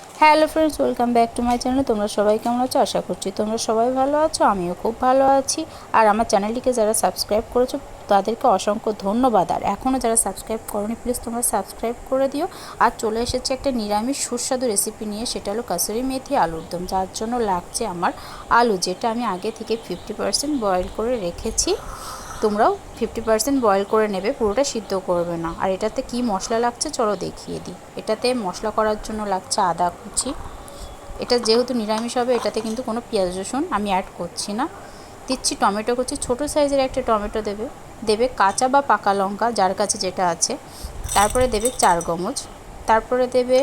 Hello friends, welcome back to my channel. তোমরা সবাই কেমন আছো? আশা করছি তোমরা সবাই ভালো আছো, আমিও খুব ভালো আছি। আর আমার চ্যানেলটিকে যারা সাবস্ক্রাইব করেছ, তাদেরকে অসংখ্য ধন্যবাদ। আর এখনও যারা সাবস্ক্রাইব করনি, প্লিজ তোমরা সাবস্ক্রাইব করে দিও। আর চলে এসেছে একটা নিরামিষ সুস্বাদু রেসিপি নিয়ে, সেটা হলো কাসুরি মেথি আলুর দম, যার জন্য লাগছে আমার আলু, যেটা আমি আগে থেকে ফিফটি পার্সেন্ট বয়েল করে রেখেছি। তোমরাও ফিফটি পার্সেন্ট বয়েল করে নেবে, পুরোটা সিদ্ধ করবে না। আর এটাতে কি মশলা লাগছে চলো দেখিয়ে দিই। এটাতে মশলা করার জন্য লাগছে আদা কুচি। এটা যেহেতু নিরামিষ হবে, এটাতে কিন্তু কোনো পেঁয়াজ রসুন আমি অ্যাড করছি না। দিচ্ছি টমেটো কুচি, ছোটো সাইজের একটা টমেটো দেবে। দেবে কাঁচা বা পাকা লঙ্কা, যার কাছে যেটা আছে। তারপরে দেবে চার গমজ তারপরে দেবে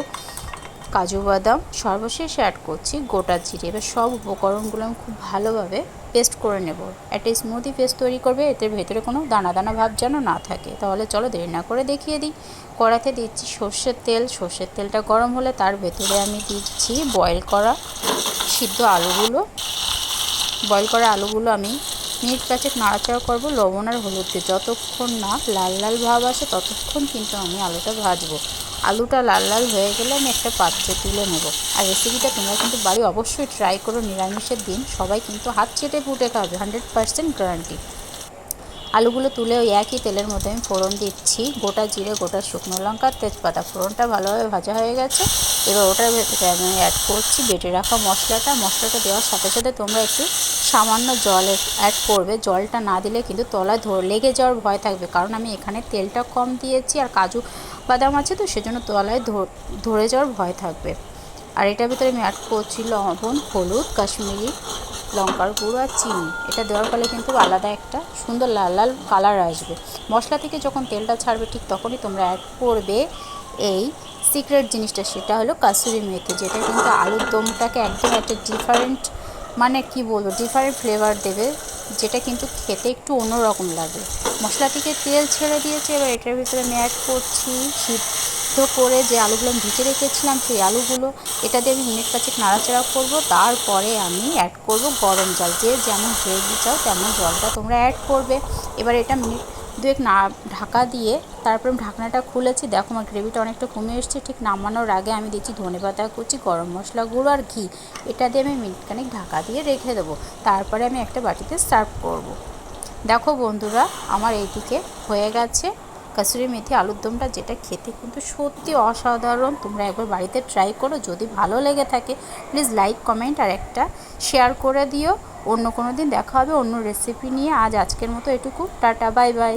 কাজু বাদাম সর্বশেষ অ্যাড করছি, গোটা জিরে। এবার সব উপকরণগুলো আমি খুব ভালোভাবে পেস্ট করে নেব। একটা স্মুদি পেস্ট তৈরি করবে, এতে ভেতরে কোনো দানা দানা ভাব যেন না থাকে। তাহলে চলো দেরি না করে দেখিয়ে দিই। কড়াতে দিচ্ছি সর্ষের তেল। সর্ষের তেলটা গরম হলে তার ভেতরে আমি দিচ্ছি বয়েল করা সিদ্ধ আলুগুলো। বয়েল করা আলুগুলো আমি মিনিট পাঁচেক নাড়াচাড়া করব, লবণ আর হলুদ দিয়ে। যতক্ষণ না লাল লাল ভাব আসে, ততক্ষণ কিন্তু আমি আলুটা ভাজবো। আলুটা লাল লাল হয়ে গেলে আমি একটা পাত্রে তুলে নেব। আর রেসিপিটা তোমরা কিন্তু বাড়ি অবশ্যই ট্রাই করো, নিরামিষের দিন। সবাই কিন্তু হাত চেটে ফুটে খাবে হান্ড্রেড পার্সেন্ট গ্যারান্টি আলুগুলো তুলে ওই একই তেলের মধ্যে আমি ফোড়ন দিচ্ছি। গোটা জিরে, গোটা শুকনো লঙ্কা, তেজপাতা। ফোড়নটা ভালোভাবে ভাজা হয়ে গেছে। এবার ওটার ভেতরে আমি অ্যাড করছি, বেটে রাখা মশলাটা। মশলাটা দেওয়ার সাথে সাথে তোমরা একটু সামান্য জল অ্যাড করবে। জলটা না দিলে কিন্তু তলায় ধরে লেগে যাওয়ার ভয় থাকবে। কারণ আমি এখানে তেলটা কম দিয়েছি আর কাজু বাদাম আছে তো, সেজন্য তলায় ধরে যাওয়ার ভয় থাকবে। আর এটার ভিতরে আমি অ্যাড করছি লবণ, হলুদ, কাশ্মীরি লঙ্কার গুঁড়ো আর চিনি। এটা দেওয়ার ফলে কিন্তু আলাদা একটা সুন্দর লাল লাল কালার আসবে। মশলা থেকে যখন তেলটা ছাড়বে ঠিক তখনই তোমরা অ্যাড করবে এই সিক্রেট জিনিসটা, সেটা হলো কাসুরি মেথি, যেটা কিন্তু আলুর দমটাকে একদম একটা ডিফারেন্ট মানে কি বলব ডিফারেন্ট ফ্লেভার দেবে, যেটা কিন্তু খেতে একটু অন্যরকম লাগে। মশলা থেকে তেল ছেড়ে দিয়েছে, এবার এটার ভিতরে আমি অ্যাড করছি সিদ্ধ করে যে আলুগুলো আমি ভিজে রেখেছিলাম, সেই আলুগুলো, এটা দিয়ে আমি মিনিট পাঁচেক নাড়াচাড়া করব, তারপরে আমি অ্যাড করব গরম জল। যে যেমন গ্রেভি চাও তেমন জলটা তোমরা অ্যাড করবে। এবার এটা মিনিট দুয়েক না, ঢাকা দিয়ে তারপর ঢাকনাটা খুলেছি। দেখো আমার গ্রেভিটা অনেকটা কমে এসছে। ঠিক নামানোর আগে আমি দিচ্ছি ধনে পাতা কুচি, গরম মশলা গুঁড়ো আর ঘি। এটা দিয়ে আমি মিনিটখানিক ঢাকা দিয়ে রেখে দেবো। তারপরে আমি একটা বাটিতে সার্ভ করব। দেখো বন্ধুরা, আমার এইদিকে হয়ে গেছে কাসুরি মেথি আলুর দমটা, যেটা খেতে কিন্তু সত্যি অসাধারণ। তোমরা একবার বাড়িতে ট্রাই করো। যদি ভালো লেগে থাকে, প্লিজ লাইক, কমেন্ট আর একটা শেয়ার করে দিও। অন্য কোনো দিন দেখা হবে, অন্য রেসিপি নিয়ে। আজ আজকের মতো এটুকু। Tata bye bye